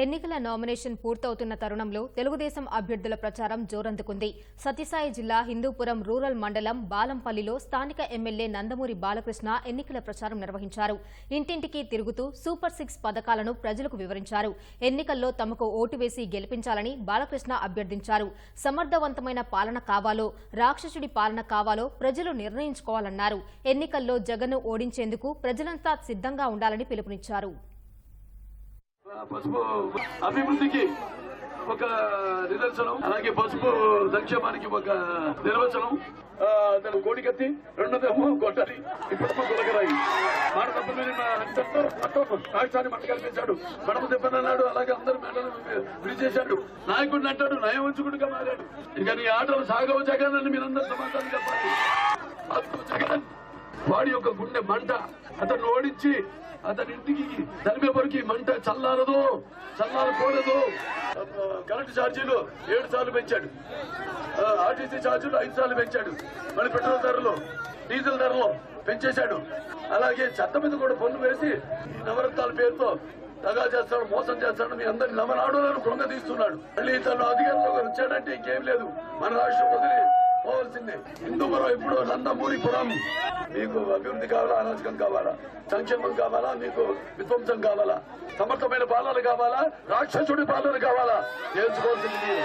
ఎన్నికల నామినేషన్ పూర్తవుతున్న తరుణంలో తెలుగుదేశం అభ్యర్థుల ప్రచారం జోరందుకుంది. సత్యసాయి జిల్లా హిందూపురం రూరల్ మండలం బాలంపల్లిలో స్థానిక ఎమ్మెల్యే నందమూరి బాలకృష్ణ ఎన్నికల ప్రచారం నిర్వహించారు. ఇంటింటికి తిరుగుతూ సూపర్ సిక్స్ పథకాలను ప్రజలకు వివరించారు. ఎన్నికల్లో తమకు ఓటు వేసి గెలిపించాలని బాలకృష్ణ అభ్యర్థించారు. సమర్థవంతమైన పాలన కావాలో రాక్షసుడి పాలన కావాలో ప్రజలు నిర్ణయించుకోవాలన్నారు. ఎన్నికల్లో జగన్ను ఓడించేందుకు ప్రజలంతా సిద్ధంగా ఉండాలని పిలుపునిచ్చారు. పసుపు అభివృద్ధికి ఒక నిదర్శనం అలాగే పసుపు సంక్షేమానికి ఒక నిర్వచనం. దాని కోడికత్తి రెండోదేమో కొట్టాలి ఇప్పుడు గులకరాయి. మాట తప్పని అంతతో రాష్ట్రాన్ని మంట కల్పించాడు. మడమ తిప్పనన్నాడు అలాగే అందరూ మెడలు విడిచేశాడు నాయకుడిని అంటాడు నయం ఉంచుకుంటుగా మారాడు. ఇక నీ ఆటలు సాగవు జగన్ మీరందరూ సమాధానం చెప్పాలి. వాడి యొక్క గుండె మంట అతను ఓడించి అతని ఇంటికి తరిమే వరకు మంట చల్లారదు చల్లారకూడదు. కరెంటు ఛార్జీలు ఏడు సార్లు పెంచాడు. ఆర్టీసీ ఛార్జీలు ఐదు సార్లు పెంచాడు. మళ్ళీ పెట్రోల్ ధరలు డీజిల్ ధరలు పెంచేశాడు. అలాగే చెత్త మీద కూడా పన్ను వేసి నవరత్నాల పేరుతో దగా చేస్తాడు మోసం చేస్తాడు మీ అందరిని నవనాడులను కృంగ తీస్తున్నాడు మళ్ళీ తను అధికారంలోకి వచ్చాడంటే ఇంకేం లేదు. మన రాష్ట్రం వదిలి పోవాల్సిందే. హిందూపురం ఇప్పుడు నందమూరిపురం. మీకు అభివృద్ధి కావాలా? అరాచకం కావాలా? సంక్షేమం కావాలా? మీకు విధ్వంసం కావాలా? సమర్థమైన పాలన కావాలా? రాక్షసుడి పాలన కావాలా? నేర్చుకోవాల్సింది